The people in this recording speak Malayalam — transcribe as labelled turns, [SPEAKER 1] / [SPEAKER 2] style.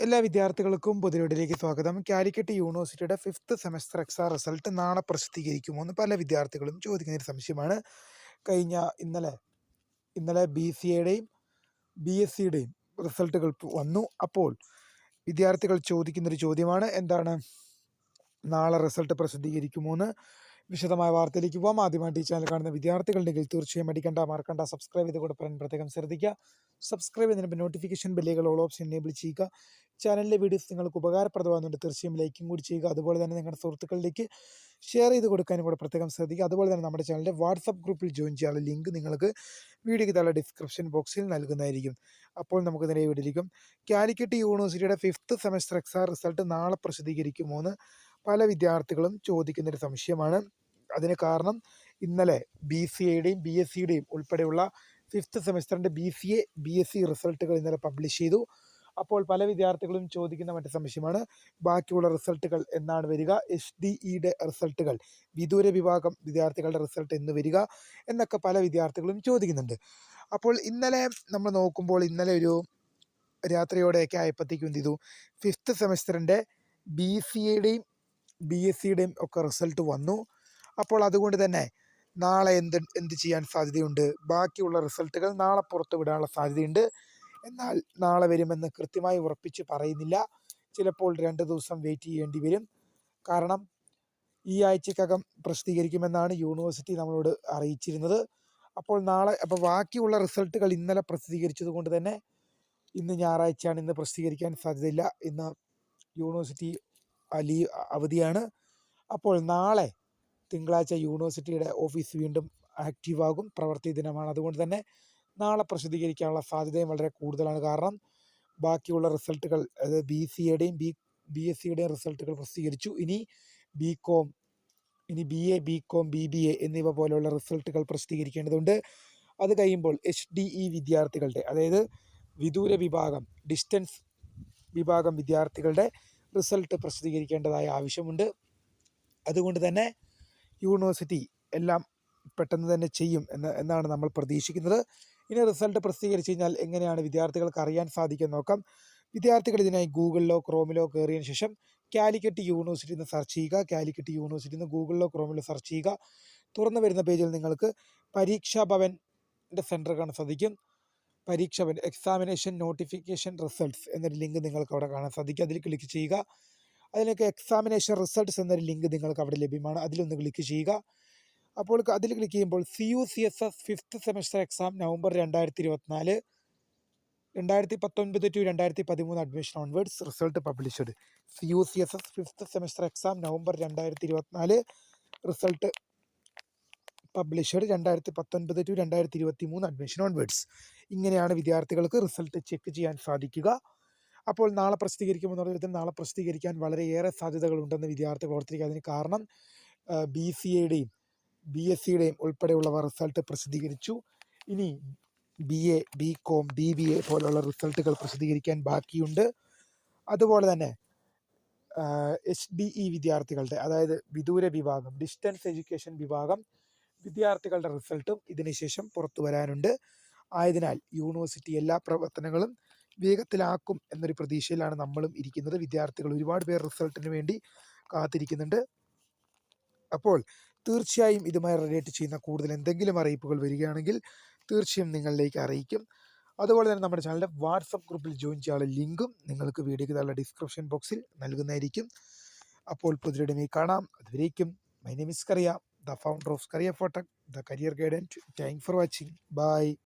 [SPEAKER 1] എല്ലാ വിദ്യാർത്ഥികൾക്കും പൊതുവിടിലേക്ക് സ്വാഗതം. കാലിക്കറ്റ് യൂണിവേഴ്സിറ്റിയുടെ ഫിഫ്ത്ത് സെമസ്റ്റർ എക്സാം റിസൾട്ട് നാളെ പ്രസിദ്ധീകരിക്കുമോ എന്ന് പല വിദ്യാർത്ഥികളും ചോദിക്കുന്ന ഒരു സംശയമാണ്. കഴിഞ്ഞ ഇന്നലെ ഇന്നലെ ബി സി എയുടെയും ബി എസ് സിയുടെയും റിസൾട്ടുകൾ വന്നു. അപ്പോൾ വിദ്യാർത്ഥികൾ ചോദിക്കുന്നൊരു ചോദ്യമാണ് എന്താണ് നാളെ റിസൾട്ട് പ്രസിദ്ധീകരിക്കുമോ എന്ന്? വിശദമായ വാർത്തയിലേക്ക് പോകാം ആദ്യമായിട്ട് ഈ ചാനൽ കാണുന്ന വിദ്യാർത്ഥികളുണ്ടെങ്കിൽ തീർച്ചയായും അടിക്കണ്ട മറക്കണ്ട സബ്സ്ക്രൈബ് ചെയ്ത് കൂടെ പറയാൻ പ്രത്യേകം ശ്രദ്ധിക്കുക. സബ്സ്ക്രൈബ് ചെയ്യുന്നതിന് നോട്ടിഫിക്കേഷൻ ബില്ലുകൾ ഓൾ ഓപ്ഷൻ എനേബിൾ ചെയ്യുക. ചാനലിലെ വീഡിയോസ് നിങ്ങൾക്ക് ഉപകാരപ്രദമാകുന്നുണ്ട്. തീർച്ചയായും ലൈക്കും കൂടി ചെയ്യുക. അതുപോലെ തന്നെ നിങ്ങളുടെ സുഹൃത്തുക്കളിലേക്ക് ഷെയർ ചെയ്ത് കൊടുക്കാനും കൂടെ പ്രത്യേകം ശ്രദ്ധിക്കുക. അതുപോലെ തന്നെ നമ്മുടെ ചാനലിന്റെ വാട്സപ്പ് ഗ്രൂപ്പിൽ ജോയിൻ ചെയ്യാനുള്ള ലിങ്ക് നിങ്ങൾക്ക് വീഡിയോയ്ക്ക് താഴെ ഡിസ്ക്രിപ്ഷൻ ബോക്സിൽ നൽകുന്നതായിരിക്കും. അപ്പോൾ നമുക്ക് നേരെ വിടിയിരിക്കും കാലിക്കറ്റ് യൂണിവേഴ്സിറ്റിയുടെ ഫിഫ്ത്ത് സെമസ്റ്റർ എക്സാം റിസൾട്ട് നാളെ പ്രസിദ്ധീകരിക്കുമോ എന്ന് പല വിദ്യാർത്ഥികളും ചോദിക്കുന്നൊരു സംശയമാണ്. അതിന് കാരണം ഇന്നലെ ബി സി എയുടെയും ബി എസ് സിയുടെയും ഉൾപ്പെടെയുള്ള fifth സെമസ്റ്ററിന്റെ B C A B S C റിസൾട്ടുകൾ ഇന്നലെ പബ്ലിഷ് ചെയ്തു. അപ്പോൾ പല വിദ്യാർത്ഥികളും ചോദിക്കുന്ന മറ്റു സംശയമാണ്. ബാക്കിയുള്ള റിസൾട്ടുകൾ എന്നാണ് വരിക. എച്ച് ഡി ഇയുടെ റിസൾട്ടുകൾ വിദൂര വിഭാഗം വിദ്യാർത്ഥികളുടെ റിസൾട്ട് എന്ന് വരിക എന്നൊക്കെ പല വിദ്യാർത്ഥികളും ചോദിക്കുന്നുണ്ട്. അപ്പോൾ ഇന്നലെ നമ്മൾ നോക്കുമ്പോൾ ഇന്നലെ ഒരു രാത്രിയോടെയൊക്കെ ആയപ്പോഴത്തേക്കും എന്ത് ചെയ്തു? ഫിഫ്ത്ത് സെമസ്റ്ററിന്റെ ബി സി എയുടെയും ബി എസ് സിയുടെയും ഒക്കെ റിസൾട്ട് വന്നു. അപ്പോൾ അതുകൊണ്ട് തന്നെ നാളെ എന്ത് എന്ത് ചെയ്യാൻ സാധ്യതയുണ്ട്? ബാക്കിയുള്ള റിസൾട്ടുകൾ നാളെ പുറത്ത് വിടാനുള്ള സാധ്യതയുണ്ട്. എന്നാൽ നാളെ വരുമെന്ന് കൃത്യമായി ഉറപ്പിച്ച് പറയുന്നില്ല. ചിലപ്പോൾ രണ്ട് ദിവസം വെയിറ്റ് ചെയ്യേണ്ടി വരും. കാരണം ഈ ആഴ്ചക്കകം പ്രസിദ്ധീകരിക്കുമെന്നാണ് യൂണിവേഴ്സിറ്റി നമ്മളോട് അറിയിച്ചിരുന്നത്. അപ്പോൾ നാളെ അപ്പോൾ ബാക്കിയുള്ള റിസൾട്ടുകൾ ഇന്നലെ പ്രസിദ്ധീകരിച്ചത് കൊണ്ട് തന്നെ ഇന്ന് ഞായറാഴ്ചയാണ് ഇന്ന് പ്രസിദ്ധീകരിക്കാൻ സാധ്യതയില്ല ഇന്ന് യൂണിവേഴ്സിറ്റി അലി അവധിയാണ്. അപ്പോൾ നാളെ തിങ്കളാഴ്ച യൂണിവേഴ്സിറ്റിയുടെ ഓഫീസ് വീണ്ടും ആക്റ്റീവ് ആകും. പ്രവർത്തി ദിനമാണ്. അതുകൊണ്ട് തന്നെ നാളെ പ്രസിദ്ധീകരിക്കാനുള്ള സാധ്യതയും വളരെ കൂടുതലാണ്. കാരണം ബാക്കിയുള്ള റിസൾട്ടുകൾ അതായത് ബി സി എയുടെയും ബി ബി എസ് സിയുടെയും റിസൾട്ടുകൾ പ്രസിദ്ധീകരിച്ചു. ഇനി ബി കോം ഇനി B A B com B B A എന്നിവ പോലെയുള്ള റിസൾട്ടുകൾ പ്രസിദ്ധീകരിക്കേണ്ടതുണ്ട്. അത് കഴിയുമ്പോൾ എച്ച് ഡി ഇ വിദ്യാർത്ഥികളുടെ അതായത് വിദൂര വിഭാഗം ഡിസ്റ്റൻസ് വിഭാഗം വിദ്യാർത്ഥികളുടെ റിസൾട്ട് പ്രസിദ്ധീകരിക്കേണ്ടതായ ആവശ്യമുണ്ട്. അതുകൊണ്ട് തന്നെ യൂണിവേഴ്സിറ്റി എല്ലാം പെട്ടെന്ന് തന്നെ ചെയ്യും എന്ന് എന്നാണ് നമ്മൾ പ്രതീക്ഷിക്കുന്നത്. ഇനി റിസൾട്ട് പ്രസിദ്ധീകരിച്ച് കഴിഞ്ഞാൽ എങ്ങനെയാണ് വിദ്യാർത്ഥികൾക്ക് അറിയാൻ സാധിക്കുക നോക്കാം. വിദ്യാർത്ഥികൾ ഇതിനായി ഗൂഗിളിലോ ക്രോമിലോ കയറിയതിനു ശേഷം കാലിക്കറ്റ് യൂണിവേഴ്സിറ്റി എന്ന് സെർച്ച് ചെയ്യുക. കാലിക്കറ്റ് യൂണിവേഴ്സിറ്റി എന്ന് ഗൂഗിളിലോ ക്രോമിലോ സെർച്ച് ചെയ്യുക. തുറന്നു വരുന്ന പേജിൽ നിങ്ങൾക്ക് പരീക്ഷാ ഭവന്റെ സെന്റർ കാണാൻ സാധിക്കും. Pareeksha Bhavan examination notification results എന്നൊരു ലിങ്ക് നിങ്ങൾക്ക് അവിടെ കാണാൻ സാധിക്കും. അതിൽ ക്ലിക്ക് ചെയ്യുക. അതിലേക്ക് എക്സാമിനേഷൻ റിസൾട്ട്സ് എന്നൊരു ലിങ്ക് നിങ്ങൾക്ക് അവിടെ ലഭ്യമാണ്. അതിലൊന്ന് ക്ലിക്ക് ചെയ്യുക. അപ്പോൾ അതിൽ ക്ലിക്ക് ചെയ്യുമ്പോൾ C U C S S fifth semester exam November രണ്ടായിരത്തി ഇരുപത്തിനാല് രണ്ടായിരത്തി പത്തൊൻപത് ടു രണ്ടായിരത്തി പതിമൂന്ന് admission onwards result published C U C S S fifth semester exam November രണ്ടായിരത്തി ഇരുപത്തിനാല് റിസൾട്ട് പബ്ലിഷ്ഡ് രണ്ടായിരത്തി പത്തൊൻപത് ടു രണ്ടായിരത്തി ഇരുപത്തി മൂന്ന് അഡ്മിഷൻ ഓൺവേർഡ്സ് ഇങ്ങനെയാണ് വിദ്യാർത്ഥികൾക്ക് റിസൾട്ട് ചെക്ക് ചെയ്യാൻ സാധിക്കുക. അപ്പോൾ നാളെ പ്രസിദ്ധീകരിക്കുമെന്ന് വിധത്തിൽ നാളെ പ്രസിദ്ധീകരിക്കാൻ വളരെയേറെ സാധ്യതകളുണ്ടെന്ന് വിദ്യാർത്ഥികൾ ഓർത്തിരിക്കുക അതിന് കാരണം ബി സി എയുടെയും ബി എസ് സിയുടെയും ഉൾപ്പെടെയുള്ളവ റിസൾട്ട് പ്രസിദ്ധീകരിച്ചു. ഇനി B A B com B B A പോലുള്ള റിസൾട്ടുകൾ പ്രസിദ്ധീകരിക്കാൻ ബാക്കിയുണ്ട്. അതുപോലെ തന്നെ എച്ച് ഡി ഇ വിദ്യാർത്ഥികളുടെ അതായത് വിദൂര വിഭാഗം ഡിസ്റ്റൻസ് എഡ്യൂക്കേഷൻ വിഭാഗം വിദ്യാർത്ഥികളുടെ റിസൾട്ടും ഇതിനുശേഷം പുറത്തു വരാനുണ്ട്. ആയതിനാൽ യൂണിവേഴ്സിറ്റി എല്ലാ പ്രവർത്തനങ്ങളും വേഗത്തിലാക്കും എന്നൊരു പ്രതീക്ഷയിലാണ് നമ്മളും ഇരിക്കുന്നത്. വിദ്യാർത്ഥികൾ ഒരുപാട് പേർ റിസൾട്ടിന് വേണ്ടി കാത്തിരിക്കുന്നുണ്ട്. അപ്പോൾ തീർച്ചയായും ഇതുമായി റിലേറ്റ് ചെയ്യുന്ന കൂടുതൽ എന്തെങ്കിലും അറിയിപ്പുകൾ വരികയാണെങ്കിൽ തീർച്ചയായും നിങ്ങളിലേക്ക് അറിയിക്കും അതുപോലെ തന്നെ നമ്മുടെ ചാനലിന്റെ വാട്സപ്പ് ഗ്രൂപ്പിൽ ജോയിൻ ചെയ്യാനുള്ള ലിങ്കും നിങ്ങൾക്ക് വീഡിയോയ്ക്ക് താഴെ ഡിസ്ക്രിപ്ഷൻ ബോക്സിൽ നൽകുന്നതായിരിക്കും അപ്പോൾ പുതിയ കാണാം അതുവരേക്കും my name is Kariya founder of Kariya ഫോട്ടക് the career guidance. Thank for watching Bye.